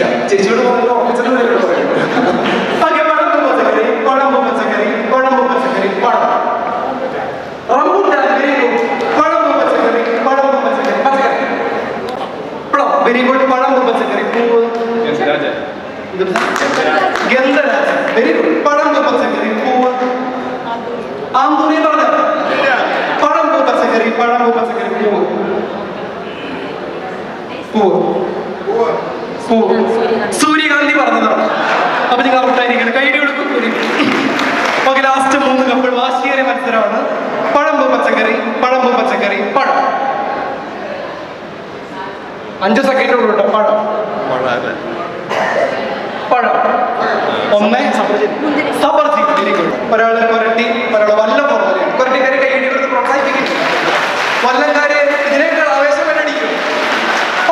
ചേച്ചിയില്ല ചേച്ചിയോട് പറഞ്ഞു ഓഫീസിൽ നേരിട്ട് പറയും പഴമ്പ് പച്ചക്കറി പഴമ്പ് പച്ചക്കറി പഴമ്പ് പച്ചക്കറി പഴം റംബൂട്ടാൻ വെരി ഗുഡ് പഴമ്പ് പച്ചക്കറി പഴമ്പ് പച്ചക്കറി പച്ചക്കറി. പഴം വെരി ഗുഡ് പഴമ്പ് പച്ചക്കറി. പൂവ് ഇത് വെരി ഗുഡ് പഴമ്പ് പച്ചക്കറി. പൂവ്. ആന്തൂരി പറഞ്ഞ? പഴമ്പ് പച്ചക്കറി പഴമ്പ് പച്ചക്കറി പൂവ്. പൂവ്. സൂര്യകാന്തി പറഞ്ഞതാണ് അപ്പൊ നിങ്ങൾ ഔട്ടായിരിക്കണം കൈ കൊടുക്കും ഓക്കെ ലാസ്റ്റ് മൂന്ന് കപ്പിൾ വാശിയേറിയ മത്സരമാണ്. പഴമ്പ് പച്ചക്കറി പഴമ്പ് പച്ചക്കറി പഴം. അഞ്ച് സെക്കൻഡ് ഉള്ളൂ കേട്ടോ. പഴം. പഴം. ഒന്ന് സബർജി ഒരാളെ പുരട്ടി ഒരാൾ വല്ലം പുറമെയാണ് കൊരട്ടിക്കാരി കൈയടി കൊടുത്ത് പ്രോത്സാഹിപ്പിക്കും വല്ലംകാര് ഇതിനേക്കാൾ ആവേശം അടിക്കും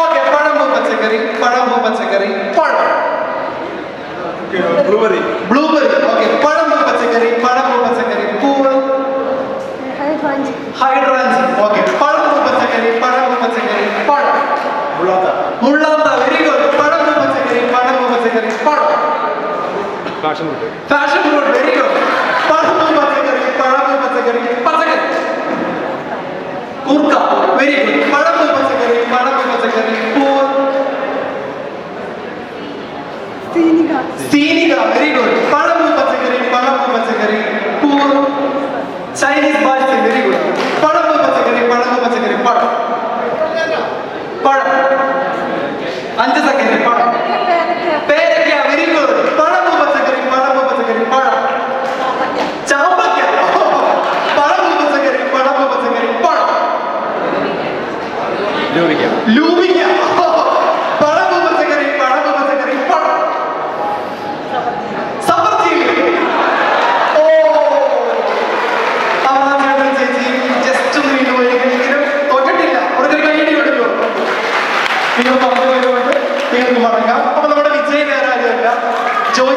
ഓക്കെ പഴമ്പ് പച്ചക്കറി പഴമ്പ് പച്ചക്കറി പഴം ബ്ലൂബെറി ബ്ലൂബെറി ഓക്കെ പഴമ്പ് പച്ചക്കറി പഴമ്പ് പച്ചക്കറി പൂവ് ഹൈഡ്രാഞ്ചി ഓക്കെ പഴമ്പ് പച്ചക്കറി പഴമ്പ് പച്ചക്കറി പഴം മുള്ളാത്ത മുള്ളാത്ത വെരി ഗുഡ് പഴമ്പ് പച്ചക്കറി പഴമ്പ് പച്ചക്കറി പഴം ഫാഷൻ ഫുഡ് ഫാഷൻ സീനിക വെരി ഗുഡ് പഴവും പച്ചക്കറി പഴവും പച്ചക്കറി പൂവ് ചൈനീസ് ഭാഷ വെരി ഗുഡ് പഴവും പച്ചക്കറി പഴവും പച്ചക്കറി പഴം പഴം അഞ്ച് സെക്കൻഡ് പഴം പേരക്ക വെരി ഗുഡ് പഴവും പച്ചക്കറി പഴവും പച്ചക്കറി പഴം ചാമ്പക്ക പഴവും പച്ചക്കറി പഴവും പച്ചക്കറി പഴം ലൂബിക്ക ലൂബിക്ക যে ওই